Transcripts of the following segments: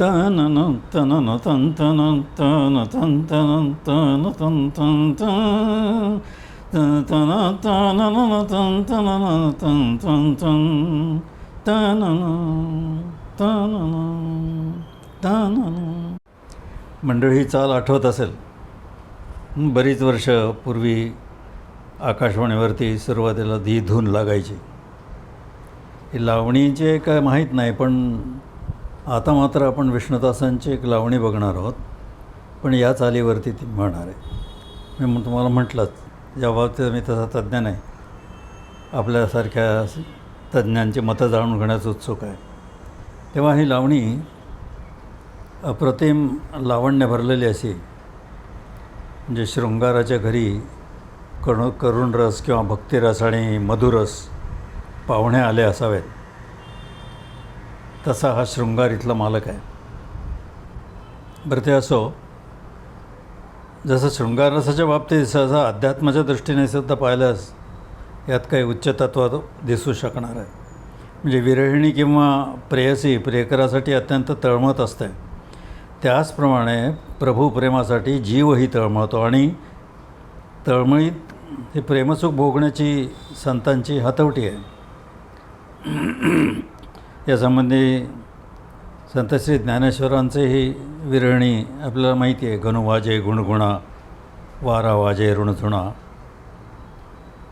तनन तनन तन तन तन तन तन तन तन तन तन तन तनन तन तनन तन तन तन तनन तनन तनन मंडळी ही चाल आठवत असेल. बरीच वर्ष पूर्वी आकाशवाणीवरती सुरुवातीला धी धून लागायची. ही लावणीचे काय माहीत नाही पण आता मात्र आपण विष्णुदासांची एक लावणी बघणार आहोत पण या चालीवरती ती म्हणणार आहे मी तुम्हाला म्हटलंच या बाबतीत मी तसा तज्ज्ञ नाही आपल्यासारख्या तज्ज्ञांची मतं जाणून घेण्यास उत्सुक आहे. तेव्हा ही लावणी अप्रतिम लावण्य भरलेली अशी म्हणजे शृंगाराच्या घरी कणु करुण रस किंवा भक्तिरस आणि मधुरस पाहुणे आले असावेत. तसा हा शृंगार इथला मालक आहे. बरं ते असो. जसं शृंगार रसाच्या बाबतीत सहसा अध्यात्माच्या दृष्टीने सुद्धा पाहिल्यास यात काही उच्च तत्व दिसू शकणार आहे. म्हणजे विरहिणी किंवा प्रेयसी प्रेयकरासाठी अत्यंत तळमत असते. त्याचप्रमाणे प्रभू प्रेमासाठी जीवही तळमळतो आणि तळमळीत हे प्रेमसुख भोगण्याची संतांची हातवटी आहे. यासंबंधी संत श्री ज्ञानेश्वरांचेही विरहिणी आपल्याला माहिती आहे गणुवाजे गुणगुणा वारा वाजे ऋणझुणा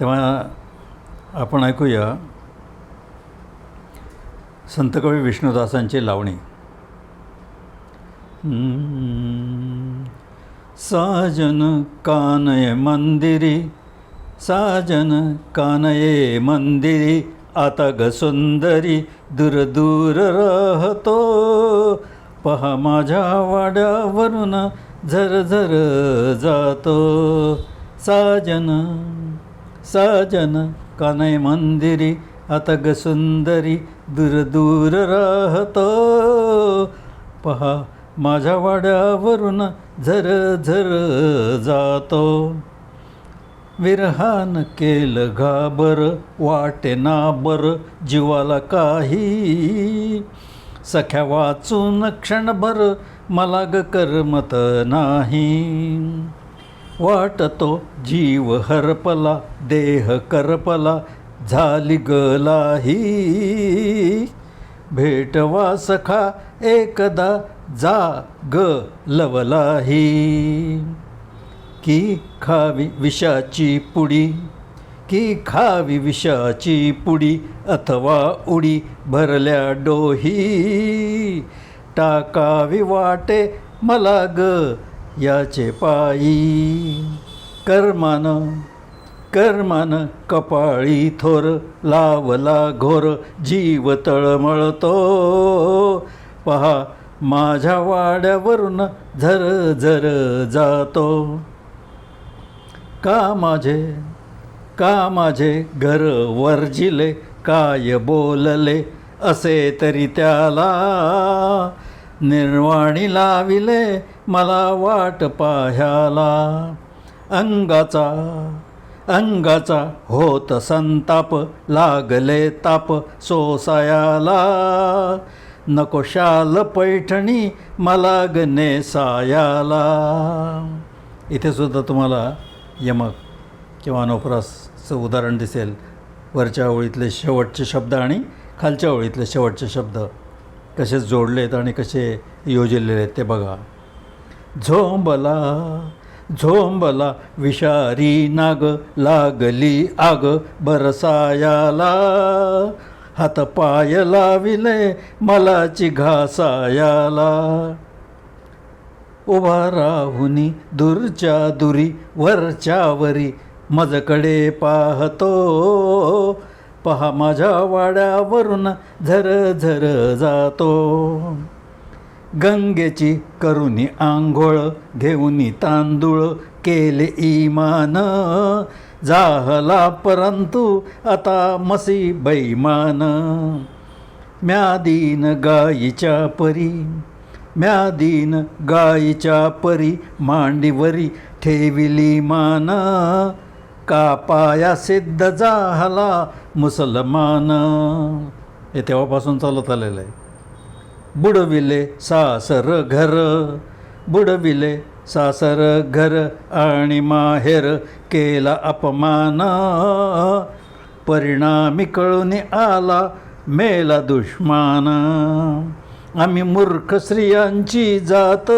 तेव्हा आपण ऐकूया संतकवी विष्णुदासांची लावणी. साजन कानय मंदिरी साजन कानये मंदिरी आता गसुंदरी सुंदरी दूर दूर राहतो. पहा माझ्या वाड्यावरून झर झर जातो. साजन साजन कानय मंदिरी? आता गसुंदरी सुंदरी दूर दूर राहतो. पहा माझ्या वाड्यावरून झर झर जातो. विरहान केलं घाबर वाटेना बर जीवाला काही. सख्या वाचून क्षणभर मला ग करमत नाही. वाटतो जीव हरपला देह करपला झाली गलाही भेटवा सखा एकदा जा ग लवलाही. की खावी विषाची पुडी? की खावी विषाची पुडी अथवा उडी भरल्या डोही? टाकावी वाटे मला ग याचे पायी. कर्मान कर्मान कपाळी थोर लावला घोर जीव तळमळतो. पहा माझ्या वाड्यावरून झर झर जातो. का माझे का माझे घर वर्जिले काय बोलले असे तरी त्याला निर्वाणी लाविले मला वाट पाह्याला. अंगाचा अंगाचा होत संताप लागले ताप सोसायाला. नको शाल पैठणी मला गणे सायाला. इथे सुद्धा तुम्हाला यमक किंवा अनोपरासचं उदाहरण दिसेल. वरच्या ओळीतले शेवटचे शब्द आणि खालच्या ओळीतले शेवटचे शब्द कसे जोडलेत आणि कसे योजलेले आहेत ते बघा. झोंबला झोंबला विषारी नाग लागली आग बरसायाला हात पाय लाविले मलाची घासायाला. उभा राहुनी दूरच्या दुरी वरच्या वरी. मजकडे पाहतो. पहा माझ्या वाड्यावरून झर झर जातो. गंगेची करुनी आंघोळ घेऊनी तांदूळ केले इमान. जाहला परंतु आता मसी बैमान. म्यादीन गायीच्या परी. म्यादीन गायीच्या परी मांडीवरी ठेविली मान. का पाया सिद्ध झाला मुसलमान. हे तेव्हापासून चालत आलेलं आहे. बुडविले सासर घर. बुडविले सासर घर आणि माहेर केला अपमान. परिणामी कळून आला मेला दुश्मान. आम्ही मूर्ख स्त्रियांची जात.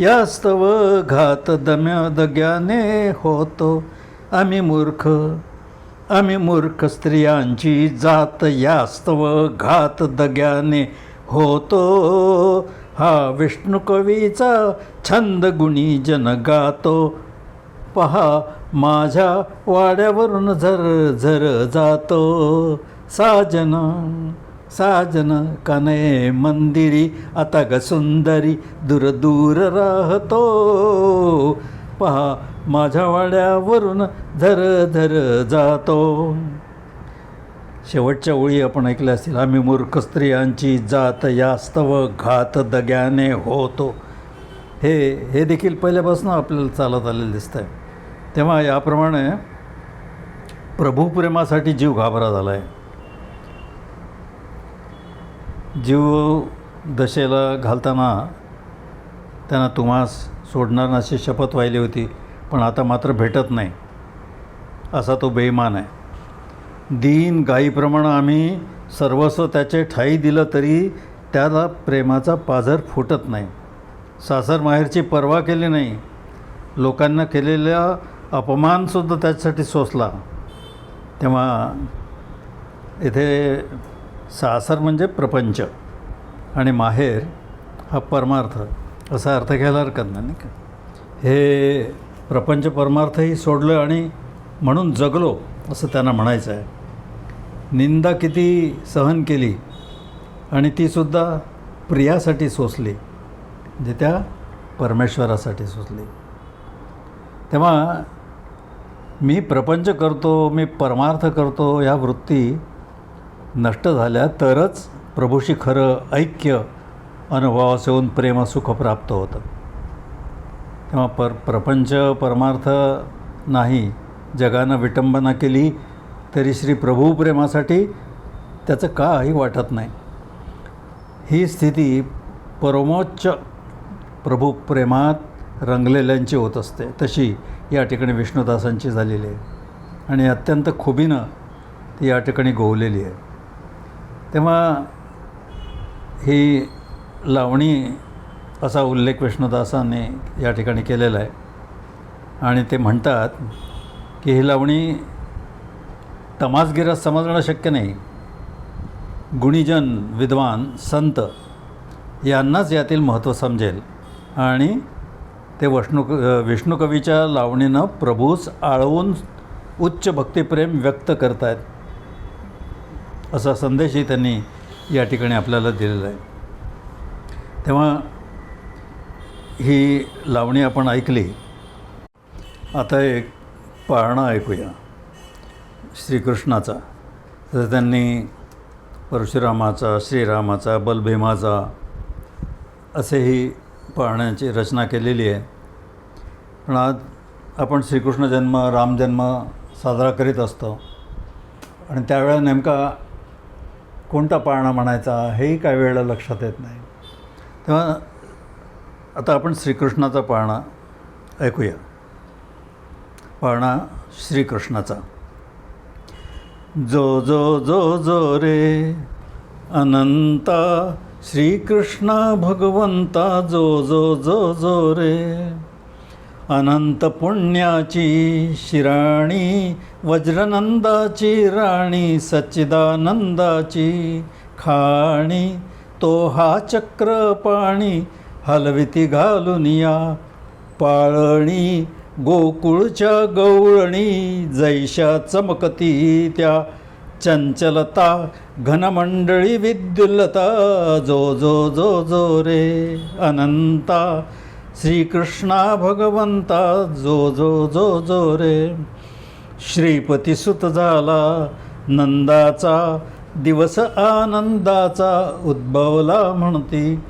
यास्तव घात दम्या दग्याने होतो. आम्ही मूर्ख आम्ही मूर्ख स्त्रियांची जात. यास्तव घात दग्याने होतो. हा विष्णू कवीचा छंद गुणी जन गातो. पहा माझ्या वाड्यावरून झर झर जातो. साजन साजन कने मंदिरी आता ग सुंदरी दूर दूर राहतो. पहा माझ्या वाड्यावरून झर धर जातो. शेवटच्या ओळी आपण ऐकल्या असतील आम्ही मूर्ख स्त्रियांची जात यास्तव घात दग्याने होतो. हे हे देखील पहिल्यापासून आपल्याला चालत आलेलं दिसतं आहे तेव्हा याप्रमाणे प्रभुप्रेमासाठी जीव घाबरा झाला आहे जीव दशेला घालताना त्यांना तुम्हास सोडणार नशी शपथ वाहिली होती पण आता मात्र भेटत नाही. असा तो बेईमान आहे. दीन गायीप्रमाणे आम्ही सर्वस्व त्याचे ठाई दिलं तरी त्याला प्रेमाचा पाझर फुटत नाही. सासर माहेरची पर्वा केली नाही. लोकांना केलेला अपमानसुद्धा त्याच्यासाठी सोसला. तेव्हा इथे सासर म्हणजे प्रपंच आणि माहेर हा परमार्थ असा अर्थ घ्यायला हरकत नाही का? हे प्रपंच परमार्थही सोडलं आणि म्हणून जगलो असं त्यांना म्हणायचं आहे. निंदा किती सहन केली आणि तीसुद्धा प्रियासाठी सोसली म्हणजे त्या परमेश्वरासाठी सोसली. तेव्हा मी प्रपंच करतो मी परमार्थ करतो ह्या वृत्ती नष्ट झाल्या तरच प्रभूशी खरं ऐक्य अनुभवास येऊन प्रेमसुख प्राप्त होतं. तेव्हा पर प्रपंच परमार्थ नाही जगानं विटंबना केली तरी श्री प्रभू प्रेमासाठी त्याचं काही वाटत नाही. ही स्थिती परमोच्च प्रभू प्रेमात रंगलेल्यांची होत असते. तशी या ठिकाणी विष्णुदासांची झालेली आहे. आणि अत्यंत खुबीनं ती या ठिकाणी गोवलेली आहे. तेव्हा ही लावणी असा उल्लेख विष्णुदासाने या ठिकाणी केलेला आहे. आणि ते म्हणतात की ही लावणी तमासगिरास समजणं शक्य नाही. गुणीजन विद्वान संत यांनाच यातील महत्त्व समजेल. आणि ते वष्णू विष्णुकवीच्या लावणीनं प्रभूस आळवून उच्च भक्तिप्रेम व्यक्त करतायत. असा संदेशही त्यांनी या ठिकाणी आपल्याला दिलेला आहे. तेव्हा ही लावणी आपण ऐकली. आता एक पाळणा ऐकूया. श्रीकृष्णाचा. तर त्यांनी परशुरामाचा श्रीरामाचा बलभीमाचा असेही पाळण्याची रचना केलेली आहे. पण आज आपण श्रीकृष्ण जन्म रामजन्म साजरा करीत असतो. आणि त्यावेळेला नेमका कोणता पाळणा म्हणायचा हेही काही वेळेला लक्षात येत नाही. तेव्हा आता आपण श्रीकृष्णाचा पाळणा ऐकूया. पाळणा श्रीकृष्णाचा. जो जो जो जो रे अनंता श्रीकृष्ण भगवंता जो जो जो जो रे अनंत पुण्याची शिराणी वज्रनंदाची राणी सच्चिदानंदाची खाणी तो हा चक्रपाणी हलविती घालून या पाळणी गोकुळच्या गवळणी जैशा चमकती त्या चंचलता घनमंडळी विद्युल्लता जो जो जो जो रे अनंता श्रीकृष्णा भगवंता जो जो जो जो रे. श्रीपतीसुत झाला नंदाचा दिवस आनंदाचा उद्भवला म्हणती.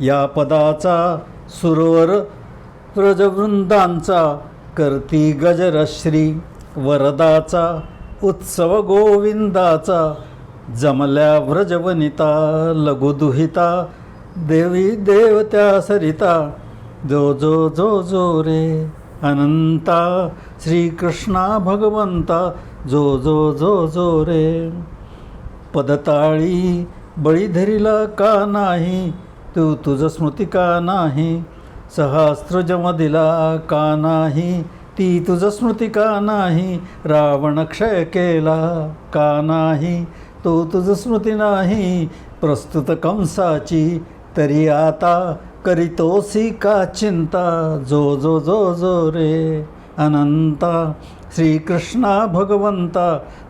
या पदाचा सुरवर व्रजवृंदांचा करती गजरश्री. वरदाचा उत्सव गोविंदाचा जमल्या व्रजवनिता लघुदुहिता देवी देवत्या सरिता. जो जो जो जो रे. अनंता श्रीकृष्णा भगवंता जो जो जो जो रे. पदताळी बळी धरिला का नाही? तू तुझ स्मृती का नाही? सहस्त्र जम दिला का नाही? ती तुझ स्मृती का नाही? रावण क्षय केला का नाही? तो तुझ स्मृती नाही? प्रस्तुत कंसाची तरी आता करीतोसी का चिंता जो जो जो जो रे अनंता श्रीकृष्णा भगवंता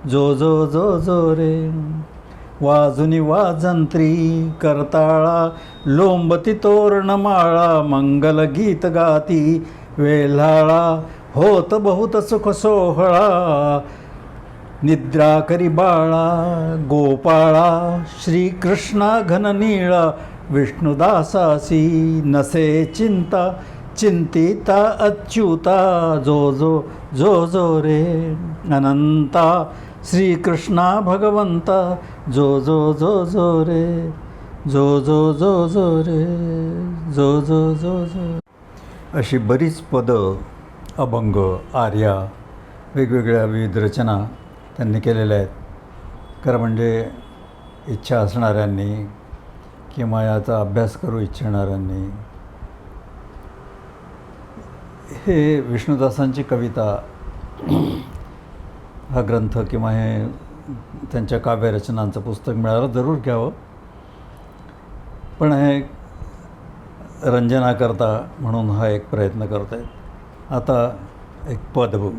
जो जो जो जो रे। वाजुनी वाजंत्री करताळा लोंबती तोरणमाळा मंगल गीत गाती वेल्हाळा होत बहुत सुख सोहळा। निद्रा करी बाळा गोपाळा श्रीकृष्णा घननीळा विष्णुदासासी नसे चिंता चिंतिता अच्युता जो जो जो जो रे अनंता श्रीकृष्णा भगवंता जो जो जो जो रे जो जो जो जो रे जो जो जो जो. अशी बरीच पदं अभंग आर्या वेगवेगळ्या विविध रचना त्यांनी केलेल्या आहेत. खरं म्हणजे इच्छा असणाऱ्यांनी किंवा याचा अभ्यास करू इच्छिणाऱ्यांनी हे विष्णुदासांची कविता हा ग्रंथ किंवा हे त्यांच्या काव्यरचनांचं पुस्तक मिळालं जरूर घ्यावं. पण हे रंजनाकरता म्हणून हा एक प्रयत्न करत आहेत आता एक पद बघू.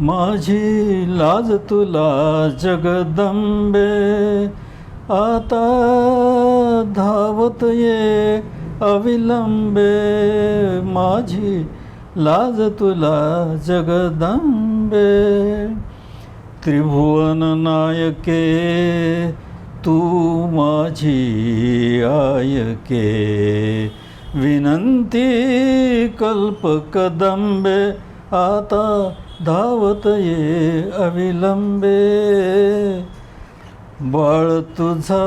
माझी लाज तुला जगदंबे. आता धावत ये अविलंबे. माझी लाज तुला जगदंबे. त्रिभुवन नायके तू माझी आयके. विनंती कल्पकदंबे आता धावत ये अविलंबे. बाळ तुझा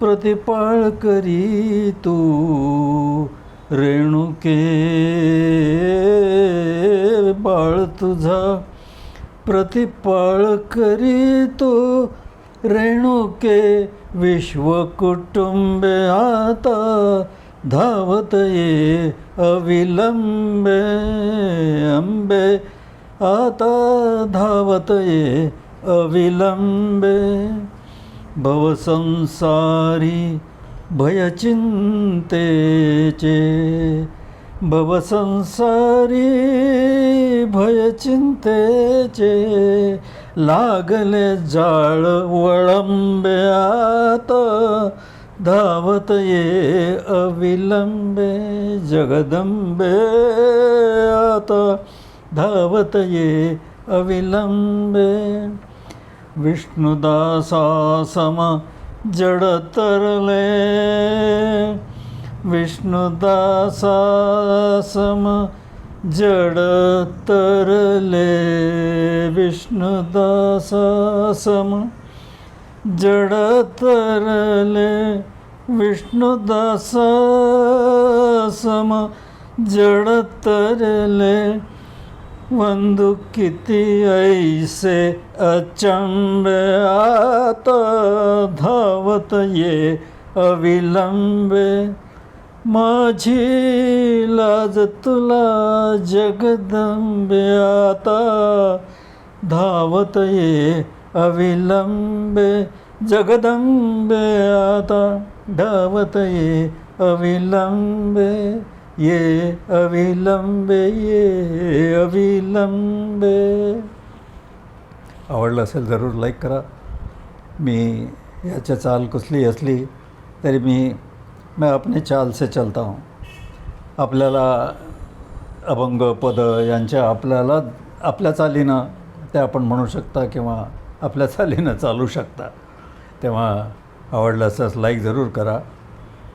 प्रतिपाळ करी तू रेणुके. बाळ तुझा प्रतिपाळ करी तू रेणुके. विश्वकुटुंबे आता धावत ये अविलंबे अंबे. आता धावत ये अविलंबे. भवसंसारी भयचिंतेचे भवसंसारी भयचिंतेचे लागले जाळ वळंबे आता धावतये अविलम्बे जगदम्बे जगदम्बेयात धावतये अविलम्बे। विष्णुदासा विष्णुदासासम जड तरले विष्णुदासम जड तरले विष्णुदासम जड तरले विष्णुदासा सम जड तरले वंदु किती ऐसे अचंबे आता धावत ये अविलंबे. माझी लाज तुला जगदंबे आता धावत ये अविलंबे जगदंबे आता धावत ये अविलंबे ये अविलंबे ये अविलंबे. आवडलं असेल जरूर लाईक करा. मी याच्या चाल कुसली असली तरी मी मैं अपने चाल से चलता हूँ. आपल्याला अभंग पद यांच्या आपल्याला आपल्या चालीनं ते आपण म्हणू शकता किंवा आपल्या चालीनं चालू शकता. तेव्हा आवडलं असल्यास लाईक जरूर करा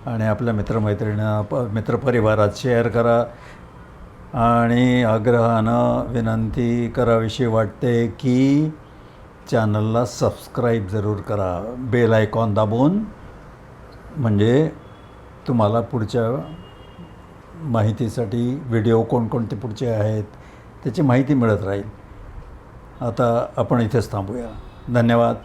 आणि आपल्या मित्रमैत्रिणींना प मित्रपरिवारात शेअर करा. आणि आग्रहानं विनंती करावीशी वाटते की चॅनलला सबस्क्राईब जरूर करा. बेल आयकॉन दाबून. म्हणजे तुम्हाला पुढच्या माहितीसाठी व्हिडिओ कोणकोणते पुढचे आहेत त्याची माहिती मिळत राहील. आता आपण इथेच थांबूया. धन्यवाद.